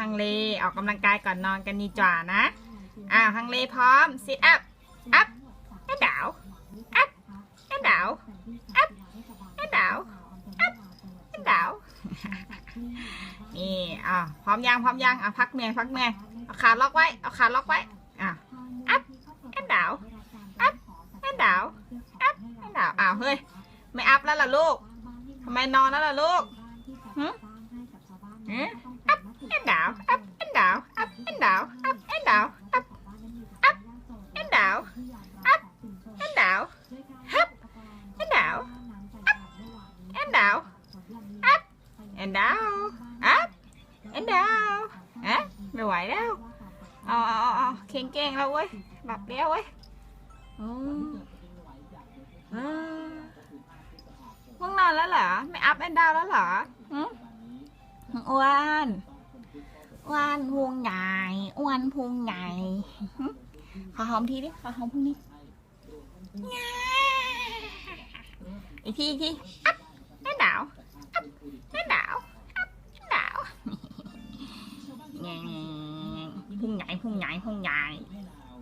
ฮังเล ออกกำลังกายก่อนนอนกันดีกว่านะ อ้าวฮังเลพร้อม sit up up แอนดาว up แอนดาว up แอนดาว up แอนดาว นี่อ่าพร้อมยังพร้อมยังอะพักเหนื่อยพักเหนื่อยเอาขาล็อกไว้ เอาขาล็อกไว้ อะ up แอนดาว up แอนดาว up แอนดาว อ้าวเฮ้ย ไม่อัพแล้วล่ะลูกทำไมนอนแล้วล่ะลูกหืมหืม up and down up and down up and down up and down up up and down up and down up and down up down. up and down up and down ฮะไม่ไหวแล้ว เอาเอาเอาเอาเข่งเก่งแล้วเว้ย หลับแล้วเว้ยอืมอืมง่วงนอนแล้วเหรอ ไม่อัพแอนดาวแล้วเหรอหืมอ้วนอ้วนพุงใหญ่อ้วนพุงใหญ่ขอหอมทีดิขอหอมพุงนี้อีกทีอีกทีอัพแอนดาวอั พแอนดาวอัพแอนดาวแง่พุงใหญ่พุงใหญ่พุงใหญ่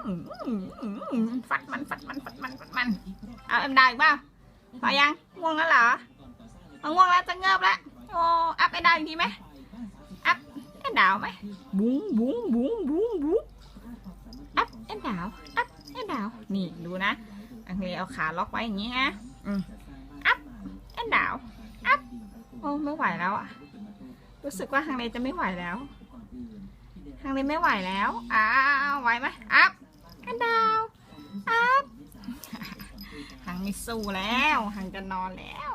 อืมอืมอืมอืมฟัดมันฟัดมันฟัดมันฟัดมันเอาเอ็มดาวอีกเปล่าพอยังง่วงแล้วเหรอเอาง่วงแล้วจะเงิบแล้วโอ้อัพเอ็มดาวอีกทีไหมอัพเอ็มดาวไหมบุ้งบุ้งบุ้งบุ้งบุ้งอัพเอ็มดาวอัพเอ็มดาวนี่ดูนะโอเคเอาขาล็อกไว้อย่างนี้นะอืม ไม่ไหวแล้วอะรู้สึกว่าทางเลจะไม่ไหวแล้ว ทางเลไม่ไหวแล้วอ้าวไหวไหมอัพกันดาวอัพหังไม่สู้แล้วหังจะนอนแล้ว